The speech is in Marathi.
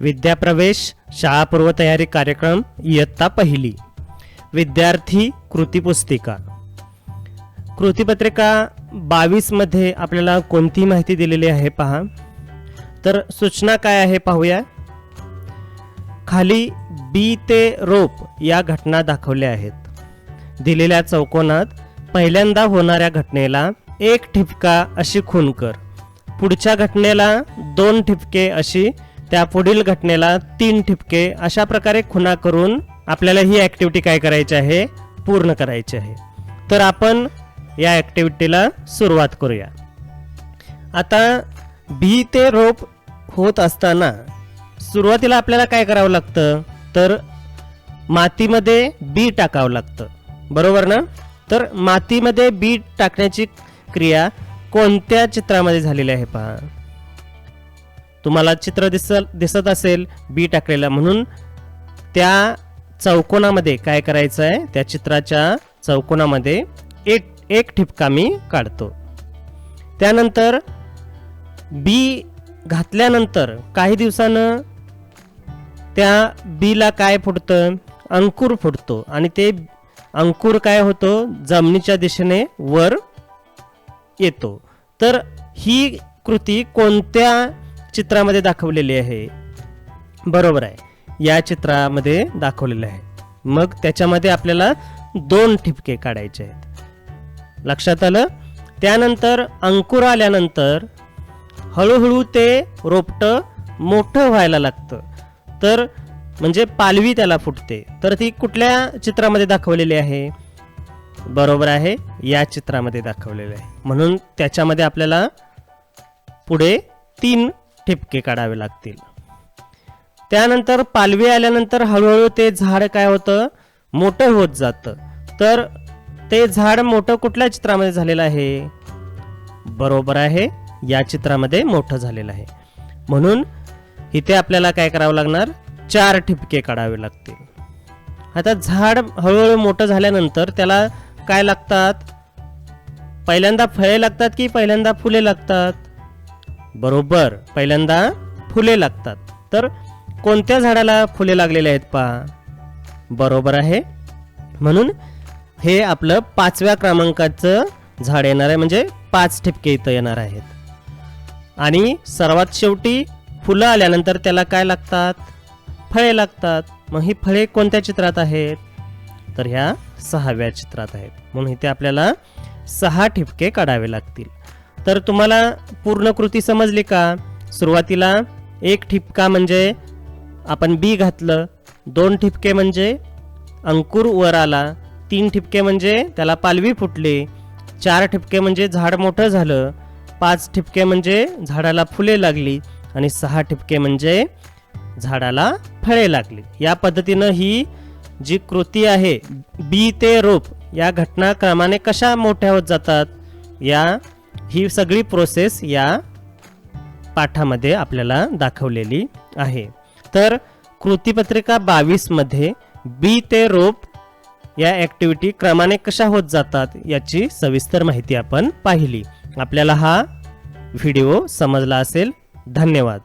विद्याप्रवेश शाळा पूर्वतयारी कार्यक्रम इयत्ता पहिली. विद्यार्थी कृतीपुस्तिका कृतीपत्रिका बावीसमध्ये आपल्याला कोणती माहिती दिलेली आहे पहा. तर सूचना काय आहे पाहूया. खाली बी ते रोप या घटना दाखवल्या आहेत. दिलेल्या चौकोनात पहिल्यांदा होणाऱ्या घटनेला एक ठिपका अशी खून कर. पुढच्या घटनेला दोन ठिपके अशी त्या पुढील घटनेला तीन ठिपके अशा प्रकारे खुणा करून आपल्याला ही ॲक्टिव्हिटी काय करायची आहे? पूर्ण करायची आहे. तर आपण या ॲक्टिव्हिटीला सुरुवात करूया. आता बी ते रोप होत असताना सुरुवातीला आपल्याला काय करावं लागतं? तर मातीमध्ये बी टाकावं लागतं. बरोबर ना? तर मातीमध्ये बी टाकण्याची क्रिया कोणत्या चित्रामध्ये झालेली आहे पहा. तुम्हाला चित्र दिस दिसत असेल बी टाकलेलं. म्हणून त्या चौकोनामध्ये काय करायचं आहे त्या चित्राच्या चौकोनामध्ये एक एक ठिपका मी काढतो. त्यानंतर बी घातल्यानंतर काही दिवसानं त्या बीला काय फुटतं? अंकुर फुटतो. आणि ते अंकुर काय होतो? जमिनीच्या दिशेने वर येतो. तर ही कृती कोणत्या चित्रामध्ये दाखवलेली आहे. बरोबर आहे. या चित्रामध्ये दाखवलेलं आहे. मग त्याच्यामध्ये आपल्याला दोन ठिपके काढायचे आहेत. लक्षात आलं? त्यानंतर अंकुर आल्यानंतर हळूहळू ते रोपटं मोठं व्हायला लागतं. तर म्हणजे पालवी त्याला फुटते. तर ती कुठल्या चित्रामध्ये दाखवलेली आहे? बरोबर आहे. या चित्रामध्ये दाखवलेलं आहे. म्हणून त्याच्यामध्ये आपल्याला पुढे तीन ठिपके काढावे लागतील. त्यानंतर पालवी आल्यानंतर हळूहळू ते झाड काय होतं? मोठं होत जातं. तर ते झाड मोठं कुठल्या चित्रामध्ये झालेलं आहे? बरोबर आहे. या चित्रामध्ये मोठं झालेलं आहे. म्हणून इथे आपल्याला काय करावं लागणार? चार ठिपके काढावे लागतील. आता झाड हळूहळू मोठं झाल्यानंतर त्याला काय लागतात? पहिल्यांदा फळे लागतात की पहिल्यांदा फुले लागतात? बरोबर. पहिल्यांदा फुले लागतात. तर कोणत्या झाडाला फुले लागलेले आहेत पहा. बरोबर आहे. म्हणून हे आपलं पाचव्या क्रमांकाचं झाड येणार आहे. म्हणजे पाच ठिपके इथं येणार आहेत. आणि सर्वात शेवटी फुलं आल्यानंतर त्याला काय लागतात? फळे लागतात. मग ही फळे कोणत्या चित्रात आहेत? तर ह्या सहाव्या चित्रात आहेत. म्हणून इथे आपल्याला सहा ठिपके काढावे लागतील. तर तुम्हाला पूर्ण कृती समजली का? सुरुवातीला एक ठिपका म्हणजे आपण बी घातलं दोन ठिपके म्हणजे अंकुर वर आला तीन ठिपके म्हणजे त्याला पालवी फुटली चार ठिपके म्हणजे झाड मोठं झालं पाच ठिपके म्हणजे झाडाला फुले लागली आणि सहा ठिपके म्हणजे झाडाला फळे लागली. या पद्धतीनं ही जी कृती आहे बी ते रोप या घटनाक्रमाने कशा मोठ्या होत जातात? या ही सगळी प्रोसेस या पाठामध्ये आपल्याला दाखवलेली आहे. तर कृतीपत्रिका बावीसमध्ये बी ते रोप या ॲक्टिव्हिटी क्रमाने कशा होत जातात याची सविस्तर माहिती आपण पाहिली. आपल्याला हा व्हिडिओ समजला असेल. धन्यवाद.